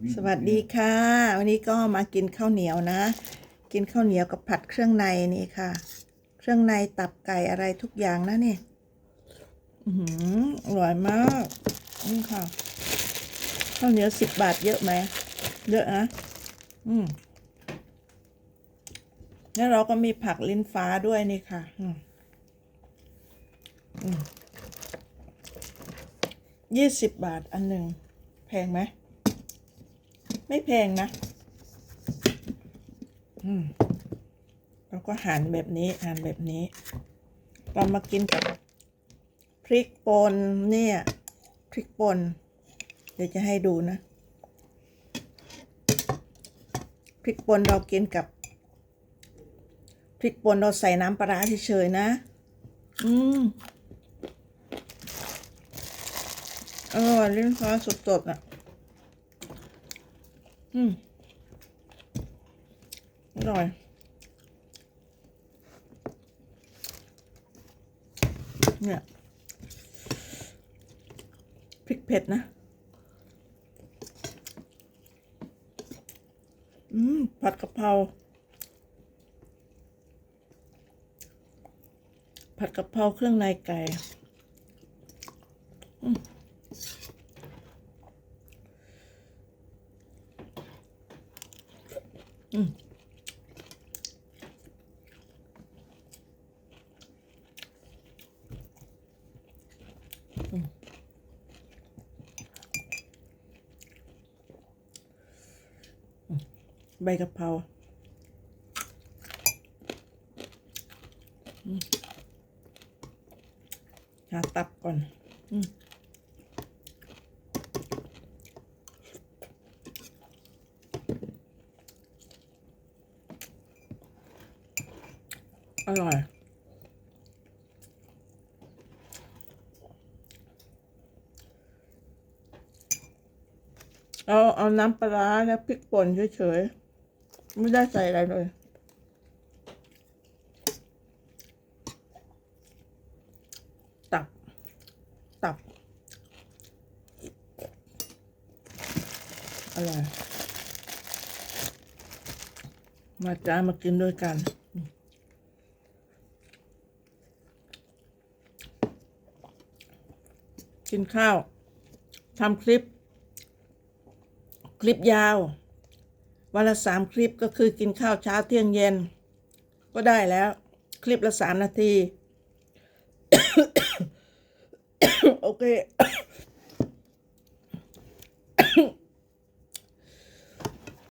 สวัสดีค่ะ วันนี้ก็มากินข้าวเหนียวนะ กินข้าวเหนียวกับผัดเครื่องในนี่ค่ะ เครื่องในตับไก่อะไรทุกอย่างนะนี่อือหืออร่อยมากนี่ค่ะข้าวเหนียวสิบบาทเยอะไหมเยอะนะอืมแล้วเราก็มีผักลิ้นฟ้าด้วยนี่ค่ะ อืมอืมยี่สิบบาทอันหนึ่งแพงไหม ไม่แพงนะ อืมเราก็หั่นแบบนี้หั่นแบบนี้ เรามากินกับพริกป่นเนี่ย พริกป่นเดี๋ยวจะให้ดูนะ พริกป่นเรากินกับ พริกป่นเราใส่น้ำปลาร้าเฉยๆนะ อืมอร่อยลิ้นฟ้าสดๆอะ อืมอร่อย เนี่ยพริกเผ็ดนะ อืม ผัดกะเพรา ผัดกะเพราเครื่องในไก่ อืม อืมใบกะเพราหาตับก่อน อืม อร่อย เอาเอาน้ำปลาและพริกป่นเฉยๆ ไม่ได้ใส่อะไรเลยตับ ตับ อร่อย มาจ้ามากินด้วยกัน กินข้าวทำคลิป คลิปยาว วันละสามคลิปก็คือกินข้าวเช้าเที่ยงเย็น ก็ได้แล้ว คลิปละสามนาที โอเค